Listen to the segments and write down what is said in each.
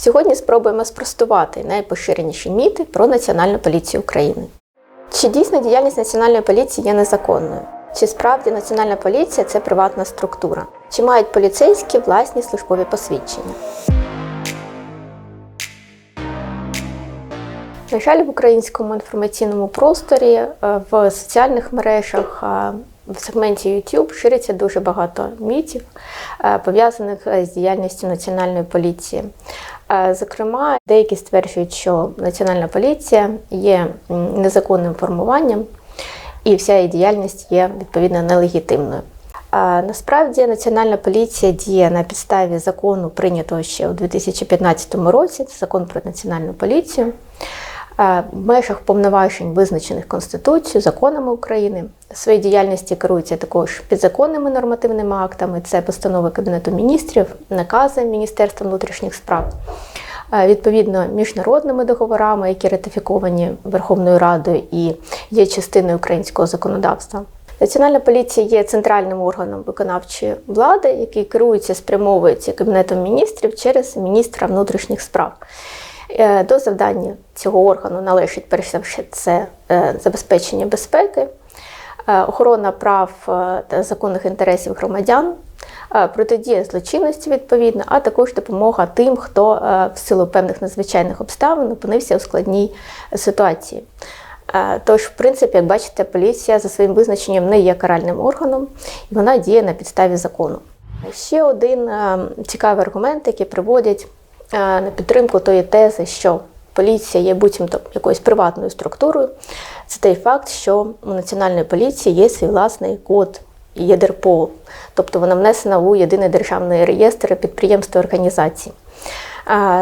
Сьогодні спробуємо спростувати найпоширеніші міти про Національну поліцію України. Чи дійсно діяльність Національної поліції є незаконною? Чи справді Національна поліція це приватна структура? Чи мають поліцейські власні службові посвідчення? На жаль, в українському інформаційному просторі, е, в соціальних мережах, е, в сегменті YouTube шириться дуже багато мітів, е, пов'язаних з діяльністю Національної поліції. Е, Зокрема, деякі стверджують, що Національна поліція є незаконним формуванням, і вся її діяльність є відповідно нелегітимною. Насправді Національна поліція діє на підставі закону, прийнятого ще у 2015 році. Це закон про національну поліцію. Е, В межах повноважень, визначених Конституцією, законами України, своїй діяльності керуються також підзаконними нормативними актами. Це постанови Кабінету міністрів, накази Міністерства внутрішніх справ. Е, Відповідно, міжнародними договорами, які ратифіковані Верховною Радою і є частиною українського законодавства. Національна поліція є центральним органом виконавчої влади, який керується, спрямовується Кабінетом міністрів через міністра внутрішніх справ. Е, До завдання цього органу належить перш за все це е, забезпечення безпеки, е, охорона прав та законних інтересів громадян, протидія злочинності відповідно, а також допомога тим, хто в силу певних надзвичайних обставин опинився у складній ситуації. Тож, в принципі, як бачите, поліція за своїм визначенням не є каральним органом, і вона діє на підставі закону. Ще один цікавий аргумент, який приводять на підтримку тої тези, що поліція є буцімто якоюсь приватною структурою, це той факт, що у національної поліції є свій власний код ЄДРПОЛ, тобто вона внесена у єдиний державний реєстр підприємств і організацій.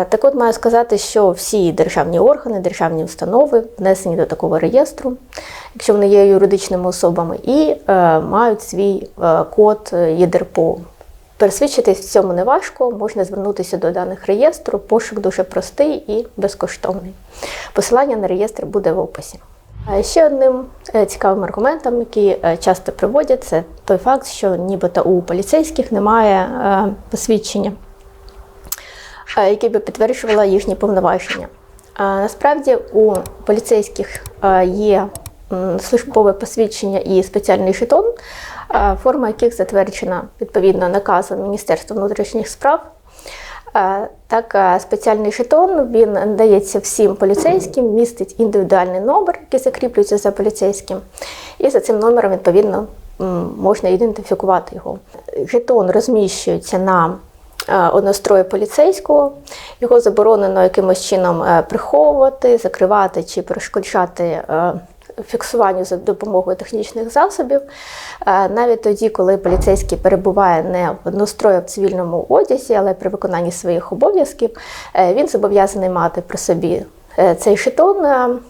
Так от маю сказати, що всі державні органи, державні установи внесені до такого реєстру, якщо вони є юридичними особами, і е, мають свій е, код ЄДРПО. Пересвідчитись в цьому не важко, можна звернутися до даних реєстру. Пошук дуже простий і безкоштовний. Посилання на реєстр буде в описі. Ще одним е, цікавим аргументом, який е, часто приводять, це той факт, що нібито у поліцейських немає е, посвідчення, яке би підтверджувало їхні повноваження. Насправді у поліцейських є службове посвідчення і спеціальний жетон, форма яких затверджена відповідно наказом Міністерства внутрішніх справ. Е, Так, е, спеціальний жетон він надається всім поліцейським, містить індивідуальний номер, який закріплюється за поліцейським, і за цим номером відповідно можна ідентифікувати його. Жетон розміщується на е, однострої поліцейського, його заборонено якимось чином приховувати, закривати чи перешкоджати. Фіксуванню за допомогою технічних засобів, Е, навіть тоді, коли поліцейський перебуває не в однострої в цивільному одязі, але при виконанні своїх обов'язків, е, він зобов'язаний мати при собі е, цей шитон,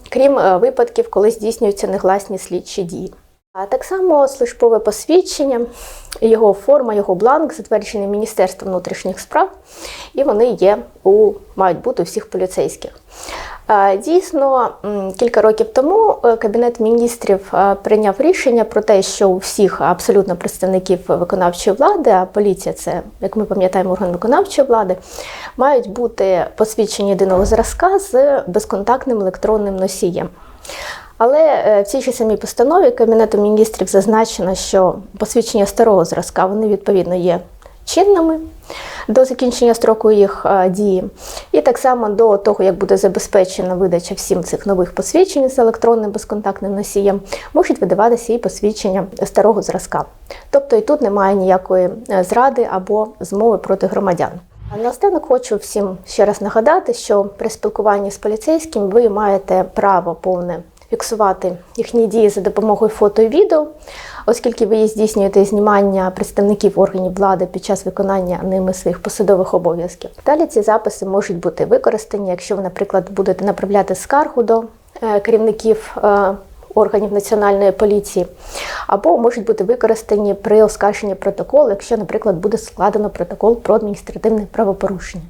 крім випадків, коли здійснюються негласні слідчі дії. А так само службове посвідчення, його форма, його бланк затверджений Міністерством внутрішніх справ, і вони є у мають бути у всіх поліцейських. Дійсно, кілька років тому е, Кабінет міністрів е, прийняв рішення про те, що у всіх абсолютно представників виконавчої влади, а поліція це, як ми пам'ятаємо, орган виконавчої влади, мають бути посвідчені єдиного зразка з безконтактним електронним носієм. Але е, в цій ж самій постанові Кабінету міністрів зазначено, що посвідчення старого зразка вони відповідно є чинними до закінчення строку їх е, дії. І так само до того, як буде забезпечена видача всім цих нових посвідчень з електронним безконтактним носієм, можуть видаватися і посвідчення старого зразка. Тобто і тут немає ніякої е, зради або змови проти громадян. А Наостанок хочу всім ще раз нагадати, що при спілкуванні з поліцейським ви маєте право повне фіксувати їхні дії за допомогою фото і відео, оскільки ви здійснюєте знімання представників органів влади під час виконання ними своїх посадових обов'язків. Далі ці записи можуть бути використані, якщо ви, наприклад, будете направляти скаргу до е, керівників. е, Органів національної поліції, або можуть бути використані при оскарженні протоколу, якщо, наприклад, буде складено протокол про адміністративне правопорушення.